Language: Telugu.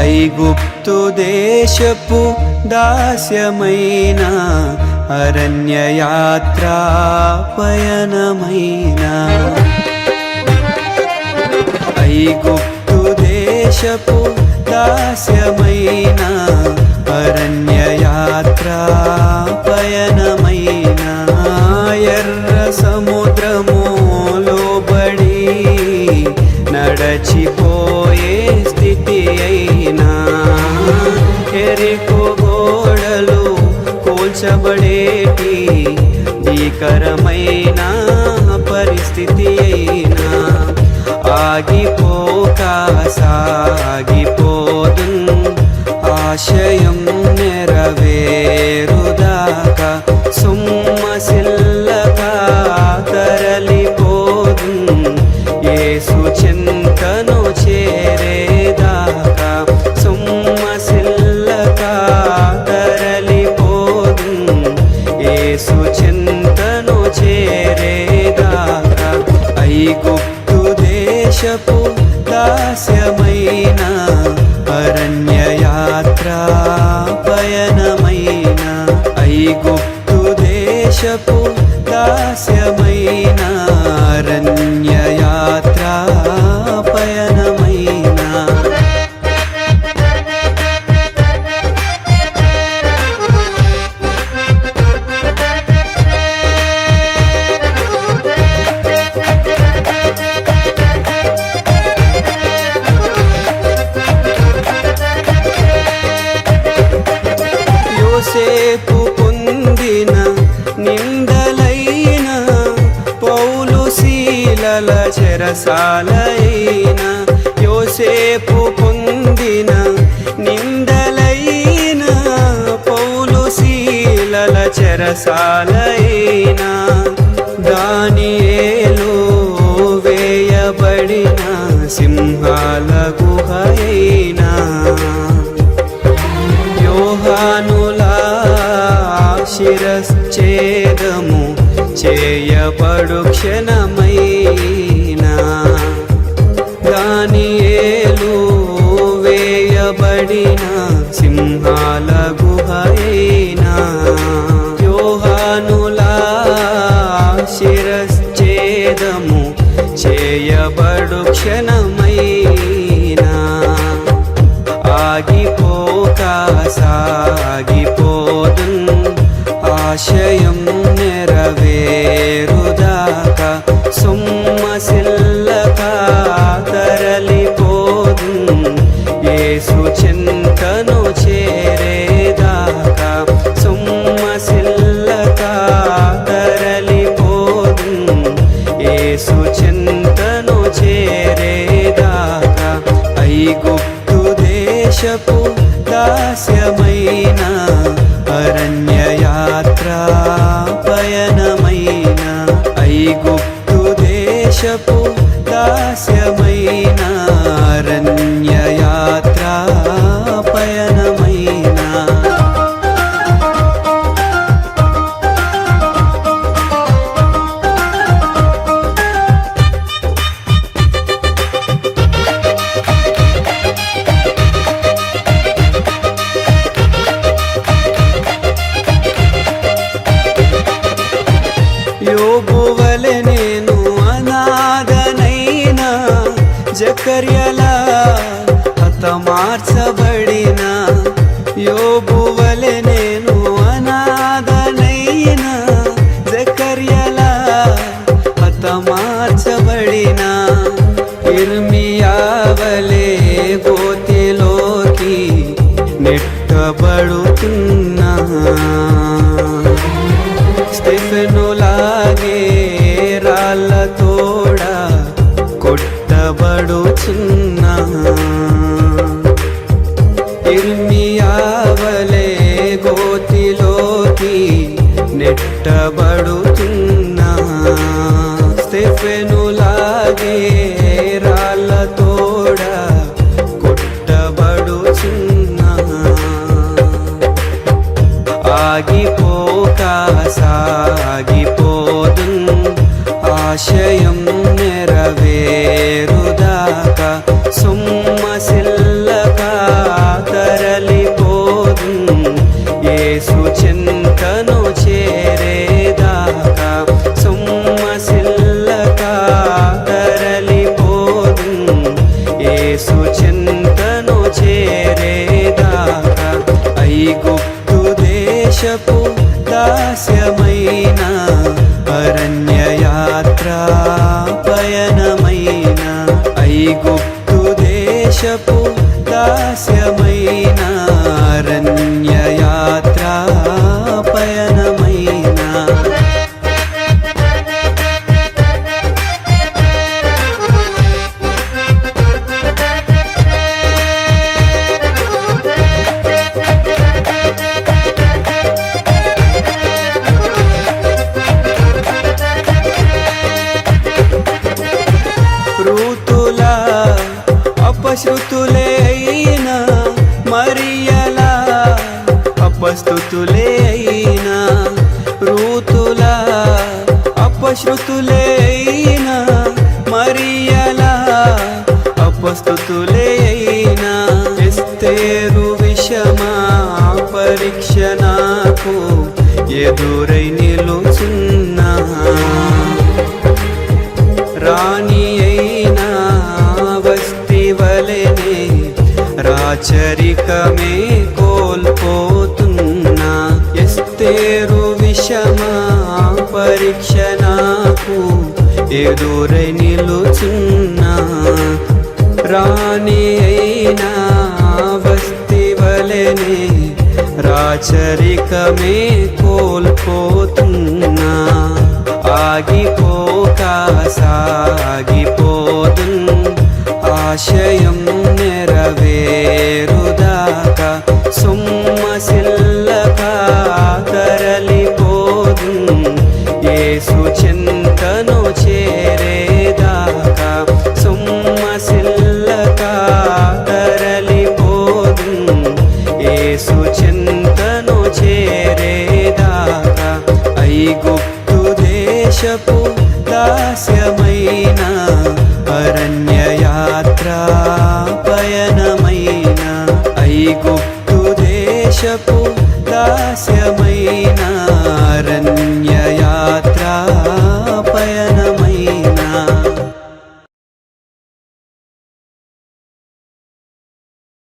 ఐగుప్తు దేశపు దాస్యమైన అరణ్యయాత్రా పయనమైన ఐగుప్తు దేశపు దాస్యమైన అరణ్యయాత్రా పయనమైన ఎర్ర సముద్రము లోబడి నడచిపోయే స్థితి అయినా ఎరికో గోడలు కూల్చబడేటి భీకరమైన పరిస్థితి అయినా ఆగిపోక సాగిపోదు ఆశయం నెరవేరుదాక. సుమ్మసిల్లక పయనమైన ఐగుప్తు దేశపు దాస్యమైన సేపు పొందిన నిందలైన పౌలు శీలల చెరసాలైన యోసేపు పొందిన నిందలైన పౌలు శీలల చెరసాలైన దానియేలు వేయబడిన సింహాల గుహైనా శిరశ్చేదము చేయబడు క్షణమైనా దానియేలు వేయబడిన సింహాల గుహైనా ఆశయం నెరవేరుదాకా సొమ్ము దేశపు దాస్యమైన అరణ్యయాత్రా పయనమైన యోగువలె कर्याला आता मार्च बडिना. यो बुवले नेनु अनाद नैना जे कर्याला आता मार्च కొట్టబడుచున్నా ఇర్మియావలే గోతిలోకి నెట్టబడుతున్నా. స్టెఫెనులాగే రాళ్ళ తోడ కొట్టబడుచున్నా. ఆగిపోక సాగిపోదు ఆశయం నెరవే. తరలిపోదు ఏసు చింతను చేరేదాకా. ఐగుప్తు దేశపు దాస్యమైన అరణ్యయాత్ర పయనమైన. ఐగుప్తు దేశపు దాస్య అపశృతులే అయినా మరియలా అపస్థుతులే అయినా ఋతుల అపశృతులే అయినా మరియలా అపస్థుతులే అయినా ఎస్తేరు విషమా పరీక్ష నాకు ఎదురైన రాచరికమే కోల్పోతున్నా ఎస్తేరు విషమా పరీక్ష నాకు ఎదురై నిలుచున్నా రాణి అయినా వస్తివలెనే రాచరికమే కోల్పోతున్నా. ఆగిపోక సాగిపోదున్ ఆశయం నెరవే. నెరవేరుదాకా సొమ్మసిల్లక తరలిపోదున్ యేసు చింతను చేరేదాకా సొమ్మసిల్లక తరలిపోదున్ యేసు చింతను చేరేదాకా ఐగుప్తు దేశపు దాస్యమైన అరణ్యయాత్ర పయనమైన ఐ ఐగుప్తు దేశపు దాస్యమ